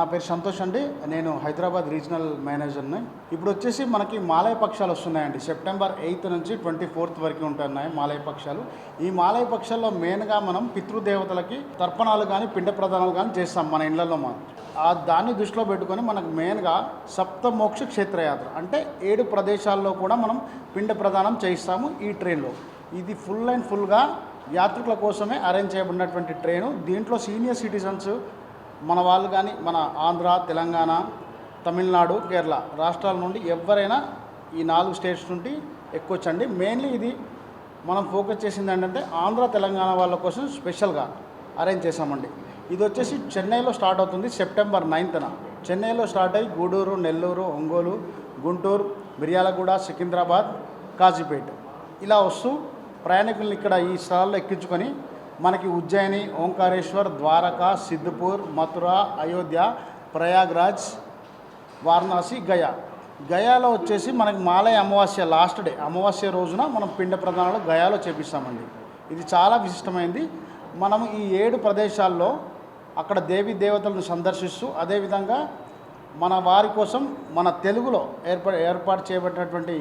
నా పేరు సంతోష్ అండి. నేను హైదరాబాద్ రీజనల్ మేనేజర్ని. ఇప్పుడు వచ్చేసి మనకి మాలయ పక్షాలు వస్తున్నాయండి. సెప్టెంబర్ ఎయిత్ నుంచి ట్వంటీ ఫోర్త్ వరకు ఉంటున్నాయి మాలయ పక్షాలు. ఈ మాలయ పక్షాల్లో మెయిన్గా మనం పితృదేవతలకి తర్పణాలు కానీ పిండ ప్రదానాలు కానీ చేస్తాం మన ఇళ్ళలో మనం ఆ దాన్ని దృష్టిలో పెట్టుకొని మనకు మెయిన్గా సప్తమోక్ష క్షేత్రయాత్ర అంటే ఏడు ప్రదేశాల్లో కూడా మనం పిండ ప్రదానం చేయిస్తాము ఈ ట్రైన్లో. ఇది ఫుల్ అండ్ ఫుల్గా యాత్రికుల కోసమే అరేంజ్ చేయబడినటువంటి ట్రైను. దీంట్లో సీనియర్ సిటిజన్స్ మన వాళ్ళు కానీ మన ఆంధ్ర తెలంగాణ తమిళనాడు కేరళ రాష్ట్రాల నుండి ఎవరైనా ఈ నాలుగు స్టేట్స్ నుండి ఎక్కువచ్చండి మెయిన్లీ ఇది మనం ఫోకస్ చేసింది ఏంటంటే ఆంధ్ర తెలంగాణ వాళ్ళ కోసం స్పెషల్గా అరేంజ్ చేసామండి ఇది వచ్చేసి చెన్నైలో స్టార్ట్ అవుతుంది సెప్టెంబర్ నైన్త్న చెన్నైలో స్టార్ట్ అయ్యి గూడూరు నెల్లూరు ఒంగోలు గుంటూరు మిర్యాలగూడ సికింద్రాబాద్ కాజీపేట్ ఇలా వస్తూ ప్రయాణికులను ఇక్కడ ఈ స్థలాల్లో ఎక్కించుకొని మనకి ఉజ్జయిని ఓంకారేశ్వర్ ద్వారకా సిద్ధపూర్ మథుర అయోధ్య ప్రయాగ్రాజ్ వారణాసి గయా. గయాలో వచ్చేసి మనకి మాలయ అమావాస్య లాస్ట్ డే. అమావాస్య రోజున మనం పిండ ప్రధానాలు గయాలో చేపిస్తామండి. ఇది చాలా విశిష్టమైంది. మనం ఈ ఏడు ప్రదేశాల్లో అక్కడ దేవి దేవతలను సందర్శిస్తూ అదేవిధంగా మన వారి కోసం మన తెలుగులో ఏర్పా ఏర్పాటు చేయబడినటువంటి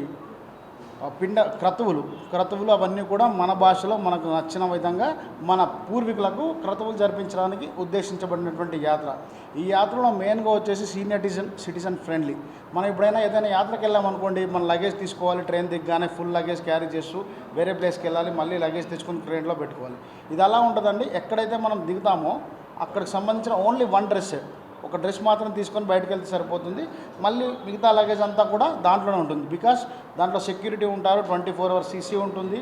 పిండ క్రతువులు క్రతువులు అవన్నీ కూడా మన భాషలో మనకు నచ్చిన విధంగా మన పూర్వీకులకు క్రతువులు జరిపించడానికి ఉద్దేశించబడినటువంటి యాత్ర. ఈ యాత్రలో మెయిన్గా వచ్చేసి సీనియర్ సిటిజన్ సిటిజన్ ఫ్రెండ్లీ. మనం ఎప్పుడైనా ఏదైనా యాత్రకు వెళ్ళామనుకోండి మన లగేజ్ తీసుకోవాలి ట్రైన్ దిగ్గానే ఫుల్ లగేజ్ క్యారీ చేస్తూ వేరే ప్లేస్కి వెళ్ళాలి మళ్ళీ లగేజ్ తెచ్చుకొని ట్రైన్లో పెట్టుకోవాలి. ఇది అలా ఉంటుందండి. ఎక్కడైతే మనం దిగుతామో అక్కడికి సంబంధించిన ఓన్లీ వన్ డ్రెస్ ఒక డ్రెస్ మాత్రం తీసుకొని బయటకు వెళ్తే సరిపోతుంది. మళ్ళీ మిగతా లగేజ్ అంతా కూడా దాంట్లోనే ఉంటుంది. బికాస్ దాంట్లో సెక్యూరిటీ ఉంటారు ట్వంటీ ఫోర్ అవర్స్ సీసీ ఉంటుంది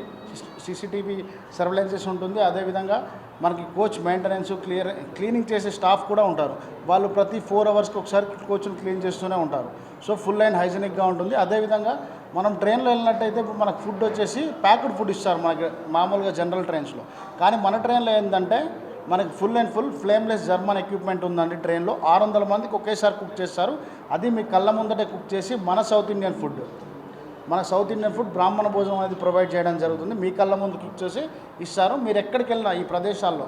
సీసీటీవీ సర్వలెన్సెస్ ఉంటుంది. అదేవిధంగా మనకి కోచ్ మెయింటెనెన్స్ క్లియర్ క్లీనింగ్ చేసే స్టాఫ్ కూడా ఉంటారు. వాళ్ళు ప్రతి ఫోర్ అవర్స్కి ఒకసారి కోచ్ను క్లీన్ చేస్తూనే ఉంటారు. సో ఫుల్ అండ్ హైజీనిక్గా ఉంటుంది. అదేవిధంగా మనం ట్రైన్లో వెళ్ళినట్టయితే ఇప్పుడు మనకు ఫుడ్ వచ్చేసి ప్యాక్డ్ ఫుడ్ ఇస్తారు మనకి మామూలుగా జనరల్ ట్రైన్స్లో కానీ మన ట్రైన్లో ఏంటంటే మనకి full and full flameless German equipment ఉందండి ట్రైన్లో ఆరు వందల మందికి ఒకేసారి కుక్ చేస్తారు. అది మీ కళ్ళ ముందటే కుక్ చేసి మన సౌత్ ఇండియన్ ఫుడ్ మన సౌత్ ఇండియన్ ఫుడ్ బ్రాహ్మణ భోజనం అనేది ప్రొవైడ్ చేయడం జరుగుతుంది. మీ కళ్ళ ముందు కుక్ చేసి ఇస్తారు. మీరు ఎక్కడికి వెళ్ళినా ఈ ప్రదేశాల్లో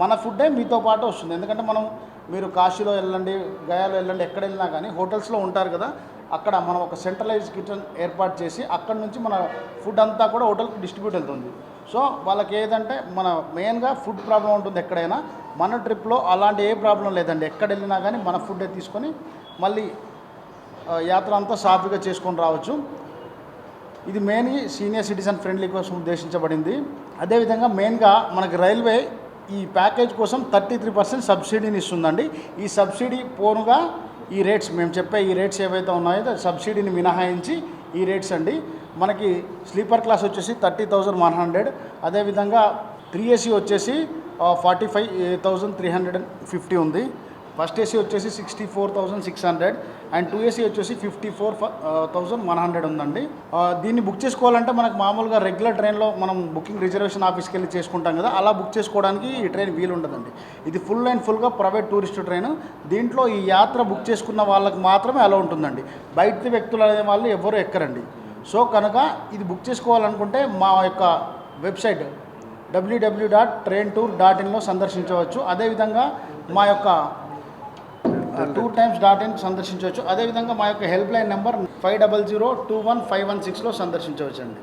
మన ఫుడ్డే మీతో పాటు వస్తుంది. ఎందుకంటే మనం మీరు కాశీలో వెళ్ళండి గయాలో వెళ్ళండి ఎక్కడ వెళ్ళినా కానీ హోటల్స్లో ఉంటారు కదా. అక్కడ మనం ఒక సెంట్రలైజ్ కిచెన్ ఏర్పాటు చేసి అక్కడ నుంచి మన ఫుడ్ అంతా కూడా హోటల్కి డిస్ట్రిబ్యూట్ అవుతుంది సో వాళ్ళకి ఏదంటే మన మెయిన్గా ఫుడ్ ప్రాబ్లం ఉంటుంది ఎక్కడైనా మన ట్రిప్లో అలాంటి ఏ ప్రాబ్లం లేదండి. ఎక్కడ వెళ్ళినా కానీ మన ఫుడ్డే తీసుకొని మళ్ళీ యాత్ర అంతా సాఫీగా చేసుకొని రావచ్చు. ఇది మెయిన్ సీనియర్ సిటిజన్ ఫ్రెండ్లీ కోసం ఉద్దేశించబడింది. అదేవిధంగా మెయిన్గా మనకి రైల్వే ఈ ప్యాకేజ్ కోసం థర్టీ త్రీ పర్సెంట్ సబ్సిడీని ఇస్తుందండి. ఈ సబ్సిడీ పోనుగా ఈ రేట్స్ మేము చెప్పే ఈ రేట్స్ ఏవైతే ఉన్నాయో సబ్సిడీని మినహాయించి ఈ రేట్స్ అండి. మనకి స్లీపర్ క్లాస్ వచ్చేసి థర్టీ థౌజండ్ వన్ హండ్రెడ్ అదేవిధంగా త్రీ ఏసీ వచ్చేసి forty five thousand three hundred and fifty ఉంది. ఫస్ట్ ఏసీ వచ్చేసి sixty four thousand six hundred and two AC వచ్చేసి fifty four thousand one hundred ఉందండి. దీన్ని బుక్ చేసుకోవాలంటే మనకు మామూలుగా రెగ్యులర్ ట్రైన్లో మనం బుకింగ్ రిజర్వేషన్ ఆఫీస్కి వెళ్ళి చేసుకుంటాం కదా అలా బుక్ చేసుకోవడానికి ఈ ట్రైన్ వీలు ఉండదండి ఇది ఫుల్ అండ్ ఫుల్గా ప్రైవేట్ టూరిస్ట్ ట్రైన్. దీంట్లో ఈ యాత్ర బుక్ చేసుకున్న వాళ్ళకి మాత్రమే అలా ఉంటుందండి. బయట వ్యక్తులు అనే వాళ్ళు ఎవరు ఎక్కరండి. సో కనుక ఇది బుక్ చేసుకోవాలనుకుంటే మా యొక్క website W W W dot train tour dot ఇన్లో సందర్శించవచ్చు. అదేవిధంగా మా యొక్క టూ టైమ్స్ డాట్ ఇన్ సందర్శించవచ్చు. అదేవిధంగా మా యొక్క help line number five double zero two one five one సిక్స్లో సందర్శించవచ్చు అండి